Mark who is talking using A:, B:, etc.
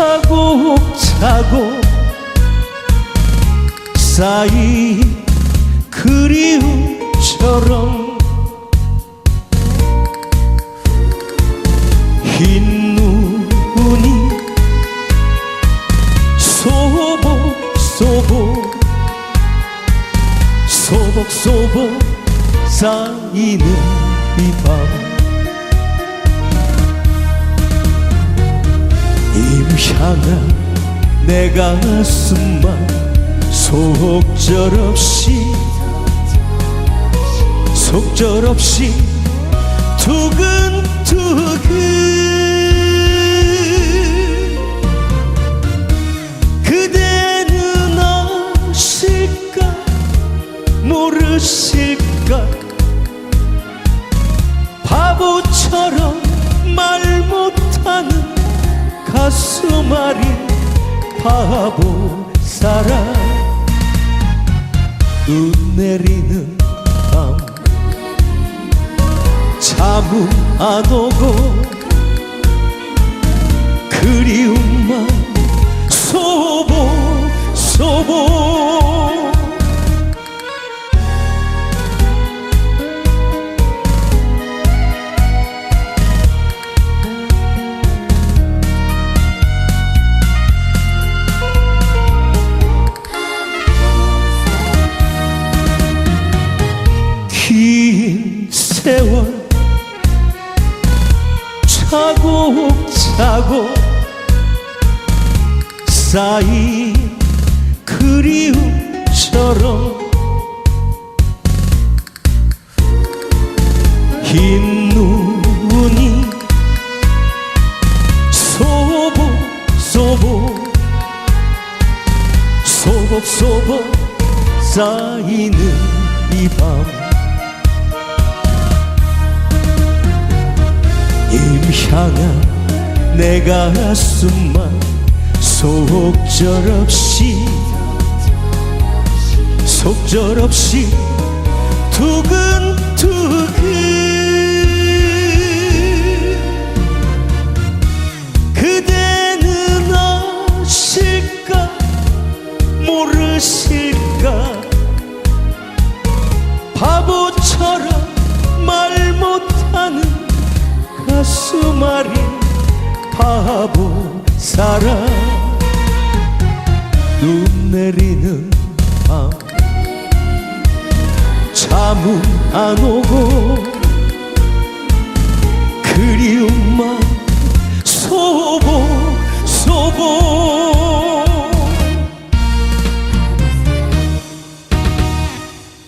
A: 차곡차곡 쌓인 그리움처럼 흰 눈이 소복 소복 소복 소복 쌓이는 이밤 향한 내 가슴만 속절없이 속절없이 두근두근. 그대는 아실까 모르실까? 바보처럼 아린 바보 사랑 눈 내리는 밤. 잠은 안 오고 그리움만 세월 차곡차곡 쌓인 그리움처럼 흰 눈이 소복 소복 소복 소복 쌓이는 이밤 임향한 내 가슴만 속절없이 속절없이 두근두근. 그대는 아실까 모르실까? 바보처럼 말 못하는 가슴 아린 바보 사랑 눈 내리는 밤 잠은 안 오고